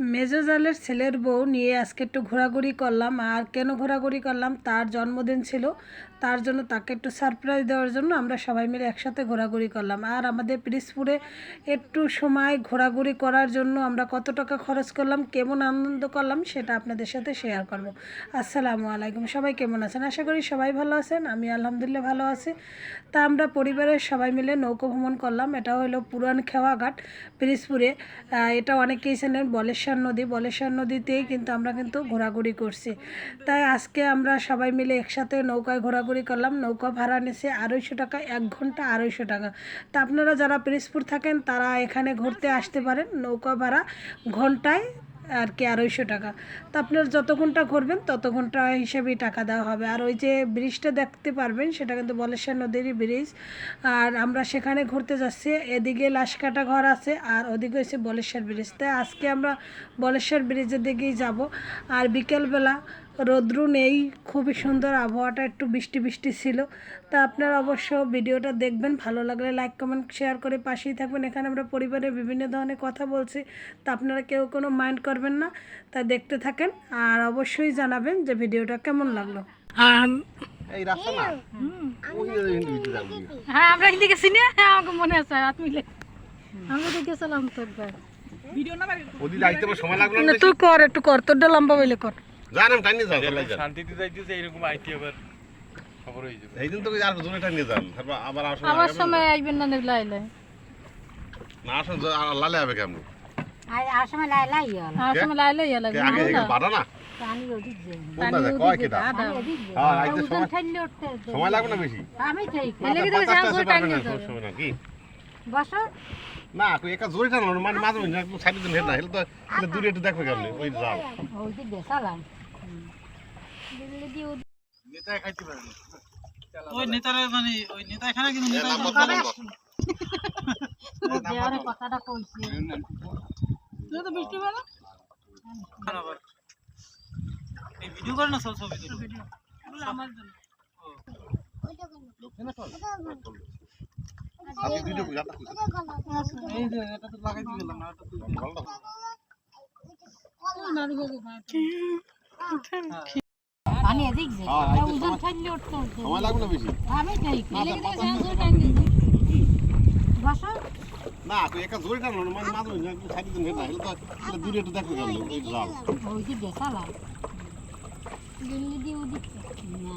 মেজো জালের ছেলের বউ নিয়ে আজকে একটু ঘোরাঘুরি করলাম। আর কেন ঘোরাঘুরি করলাম? তার জন্মদিন ছিল। তার জন্য তাকে একটু সারপ্রাইজ দেওয়ার জন্য আমরা সবাই মিলে একসাথে ঘোরাঘুরি করলাম। আর আমাদের পিরিসপুরে একটু সময় ঘোরাঘুরি করার জন্য আমরা কত টাকা খরচ করলাম, কেমন আনন্দ করলাম সেটা আপনাদের সাথে শেয়ার করব। আসসালামু আলাইকুম। সবাই কেমন আছেন? আশা করি সবাই ভালো আছেন। আমি আলহামদুলিল্লাহ ভালো আছি। তা আমরা পরিবারের সবাই মিলে নৌকো ভ্রমণ করলাম। এটা হলো পুরান খেওয়াঘাট পিরিসপুরে এটা অনেকেই চেনেন বলেশ্বর নদী বলেশ্বর নদীতেই কিন্তু আমরা কিন্তু ঘোরাঘুরি করছি। তাই আজকে আমরা সবাই মিলে একসাথে নৌকায় ঘোরাঘুরি করলাম। নৌকা ভাড়া নিছে আড়াইশো টাকা, এক ঘণ্টা আড়াইশো টাকা। তা আপনারা যারা পিরিসপুর থাকেন, তারা এখানে ঘুরতে আসতে পারেন। নৌকা ভাড়া ঘন্টায় আর কি আড়াইশো টাকা। তা আপনার যত ঘণ্টা ঘুরবেন তত ঘণ্টা হিসেবেই টাকা দেওয়া হবে। আর ওই যে ব্রিজটা দেখতে পারবেন, সেটা কিন্তু বলেশ্বর নদীরই ব্রিজ। আর আমরা সেখানে ঘুরতে যাচ্ছি, এদিকে লাশকাটা ঘর আছে, আর ওদিকে হচ্ছে বলেশ্বর ব্রিজ। তাই আজকে আমরা বলেশ্বর ব্রিজের দিকেই যাব। আর বিকেলবেলা রৌদ্রু নেই খুবই সুন্দর আবহাওয়াটা একটু বৃষ্টি বৃষ্টি ছিল। তা আপনারা অবশ্য ভিডিওটা দেখবেন ভালো লাগলে লাইক কমেন্ট শেয়ার করে পাশেই থাকবেন। এখানে আমরা পরিবারের বিভিন্ন ধরনের কথা বলছি তা আপনারা কেউ কোনো মাইন্ড করবেন না তা দেখতে থাকেন। আর অবশ্যই জানাবেন যে ভিডিওটা কেমন লাগল। এই রাস্তা না? হ্যাঁ আমরা কিন্তু গেছি না হ্যাঁ আমাকে মনে আছে হাত মিলে। আমরা তো গেছিলাম তো একবার। ওদি যাইতে সময় লাগল না, না তুই কর একটু কর তোরটা লম্বা বলে কর। জানাম টাইনি যাও। শান্তিতে যাইতেছে এরকম আইটি আবার খবর হয়ে যাবে। এই দিন তো আর জোরে টাইনি যান তারপর আবার আসুন আবার সময় আইবেন না নেবলা আইলে না আসুন লালে হবে কেমন? আর সময় লাইলে ইয়া কে লাগবে আগে বাড়া না? কোন দাদা কয় কেটা? হ্যাঁ আইতে সময় সময় লাগবে না বেশি? আমি ঠিক। না সব সময় না কি? বসো। না কই একা জোরে টানো মানে মাঝে মাঝে সাইডে দিন হেড না হেলে তো দূরে একটু দেখবে কেমন ওই যাও। ওই দিক খাইতে পারে না। ওই নেতারা মানে ওই নেতা এখানে কিন্তু এ নেতা নাম্বার তো নাম্বার দেওয়ারে কথাটা কইছে। তুই তো বৃষ্টি বেলা এই ভিডিও করে না সব ছবি ভিডিও আমার জন্য। আপনি ভিডিও কই যাতা এই যে। এটা তো লাগাই দিয়ে গেলাম না এটা তুই ভালো পানি এদিক যে হ্যাঁ, ওজন সময়- ঠাইলে উঠতে উঠতে সময় লাগবে না বেশি আমি ঠিক মাথা পাঁচটা বসো। না তুই একা জোরে টানো মানে মাঝে মাঝে একটু দিন হেড হেলে তো দূরে একটু দেখবে কেমন ওই যাও ওই দিক দেখালাম দিল্লি দিয়ে ওদিক না।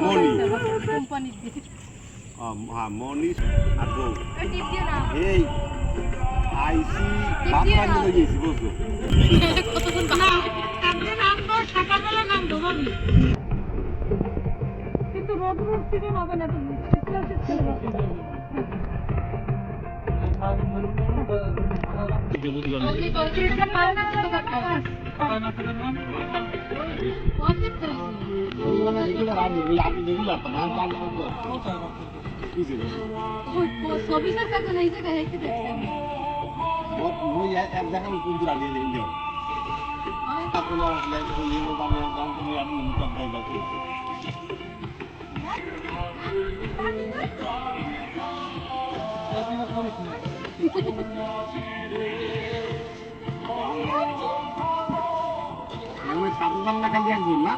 মনি হ্যাঁ মনি আর বউ এই আইসি ভাত রান্না গেছি বুঝছ কিন্তু না আমি সাবধান না খালি একজন না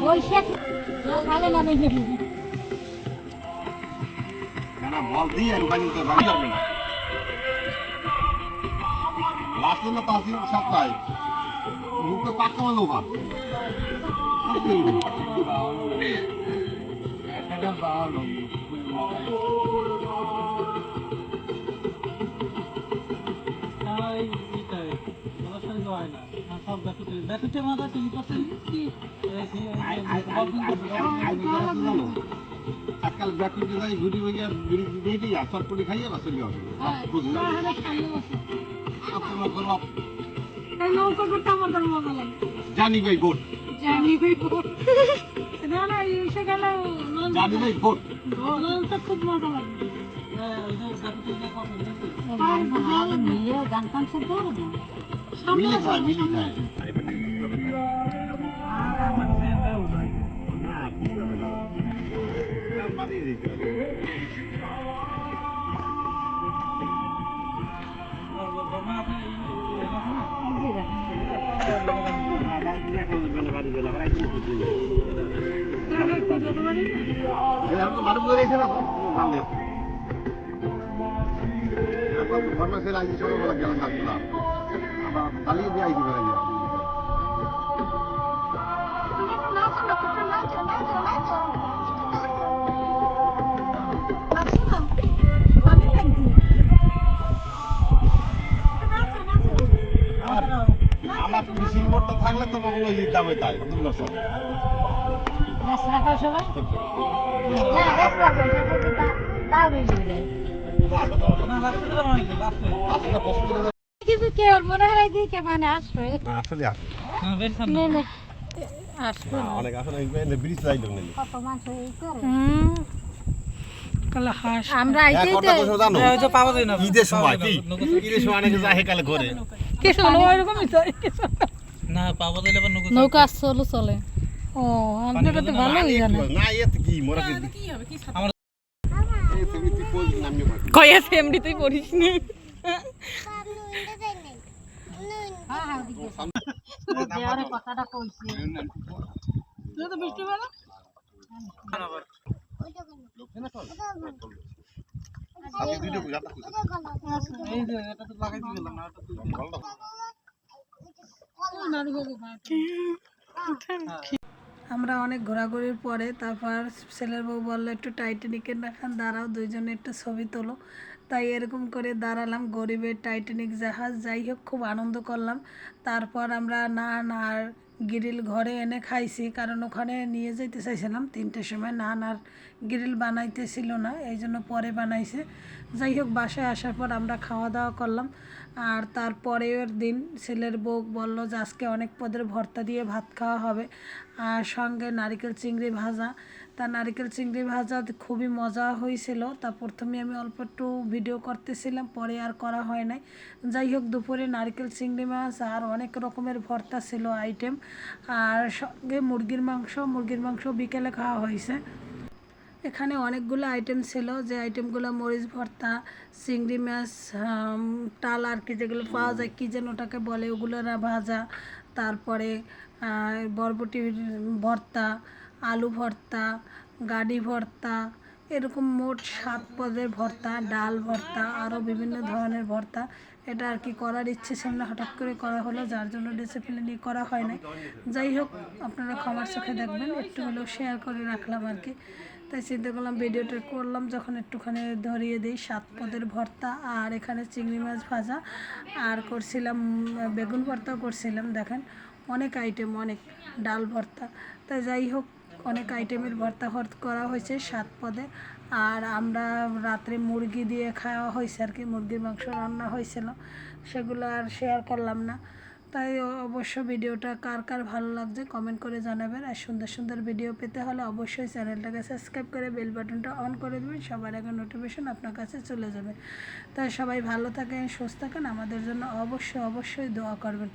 বৈশাখ খালে না বল দিয়ে আর তো বাড়ি যাবে না? লাস্ট না তাসি সপ্তাহে মুখে পাক্কা আর সব ব্যাকুটে ব্যাকুটে মাথা তুমি করছেন কি আজকাল ব্যাকুল যাই ঘুরি বইয়া ঘুরি যা চটপটি খাইয়ে বা চলে যাবে। বুঝলি? আপনার নৌকা করতে আমাদের মজা লাগে জানি ভাই ভোট। জানি না না এই সেখানে জানি ভাই ভোট। নলটা খুব মজা লাগে। হ্যাঁ, গান টান শুনতে হবে না মিলি খায়। ঘটনা ছেলে আইসি সকালবেলা গেলাম ডাক্তার আবার দাঁড়িয়ে দিয়ে আইসি বেড়াই নাচো হয় কিছু মনে হয় মানে হ্যাঁ, আমরা হ্যাঁ, না। ঈদের সময় ঈদের সময় অনেকে যায় কালে ঘরে কি শোনো ওইরকমই চাই না, পাওয়া যাইলে আবার নৌকা। নৌকা চলো চলে। ও আপনারা তো ভালোই জানেন না এতে কি মোরা কি আমার- এই তুমি তুই পোজ নামিয়ে কয়া এমডি তুই পড়িস নি? হ্যাঁ হ্যাঁ কথাটা কইছে। এই যে, এটা তো না, এটা। আমরা অনেক ঘোরাঘুরির পরে তারপর ছেলের বউ বলল, একটু টাইটানিকের দেখান, দাঁড়াও, দুইজনে একটু ছবি তোলো। তাই এরকম করে দাঁড়ালাম গরিবের টাইটানিক জাহাজ। যাই হোক, খুব আনন্দ করলাম। তারপর আমরা নান আর গ্রিল ঘরে এনে খাইছি, কারণ ওখানে নিয়ে যেতে চাইছিলাম। তিনটের সময় নান আর গ্রিল বানাইতেছিল না এই জন্য পরে বানাইছে। যাই হোক, বাসায় আসার পর আমরা খাওয়া দাওয়া করলাম। আর তারপরের দিন ছেলের বউ বলল যে আজকে অনেক পদের ভর্তা দিয়ে ভাত খাওয়া হবে। আর সঙ্গে নারিকেল চিংড়ি ভাজা। তা নারিকেল চিংড়ি ভাজা খুবই মজা হয়েছিল। তা প্রথমে আমি অল্প একটু ভিডিও করতেছিলাম, পরে আর করা হয় নাই। যাই হোক, দুপুরে নারকেল চিংড়ি মাছ আর অনেক রকমের ভর্তা ছিল আইটেম। আর সঙ্গে মুরগির মাংস মুরগির মাংস বিকেলে খাওয়া হয়েছে। এখানে অনেকগুলো আইটেম ছিল, যে আইটেমগুলো মরিচ ভর্তা, চিংড়ি মাছ টাল আর কি যেগুলো পাওয়া যায়, কী যেন ওটাকে বলে, ওগুলো ভাজা। তারপরে বরবটির ভর্তা, আলু ভর্তা, গাডি ভর্তা, এরকম মোট সাত পদের ভর্তা, ডাল ভর্তা আরও বিভিন্ন ধরনের ভর্তা। এটা আর কি করার ইচ্ছে ছিল না, হঠাৎ করে করা হলো, যার জন্য ডিসিপ্লিনে করা হয় না যাই হোক, আপনারা ক্ষমার চোখে দেখবেন, একটু হলেও শেয়ার করে রাখলাম আর কি। তাই চিন্তা করলাম ভিডিওটা করলাম, যখন একটুখানি ধরিয়ে দিই, সাত পদের ভর্তা আর এখানে চিংড়ি মাছ ভাজা। আর করছিলাম, বেগুন ভর্তাও করছিলাম, দেখেন, অনেক আইটেম অনেক ডাল ভর্তা। তাই যাই হোক, অনেক আইটেমের ভর্তা ভর্ত করা হয়েছে সাত পদে। আর আমরা রাত্রে মুরগি দিয়ে খাওয়া হয়েছে আর কি, মুরগির মাংস রান্না হয়েছিল। সেগুলো আর শেয়ার করলাম না। তাই অবশ্য ভিডিওটা কার কার ভালো লাগছে কমেন্ট করে জানাবেন। আর সুন্দর সুন্দর ভিডিও পেতে হলে অবশ্যই চ্যানেলটাকে সাবস্ক্রাইব করে বেল বাটনটা অন করে দেবেন, সবার আগে নোটিফিকেশন আপনার কাছে চলে যাবে। তাই সবাই ভালো থাকেন, সুস্থ থাকেন, আমাদের জন্য অবশ্যই অবশ্যই দোয়া করবেন।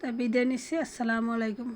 তাই বিদায় নিচ্ছি, আসসালামু আলাইকুম।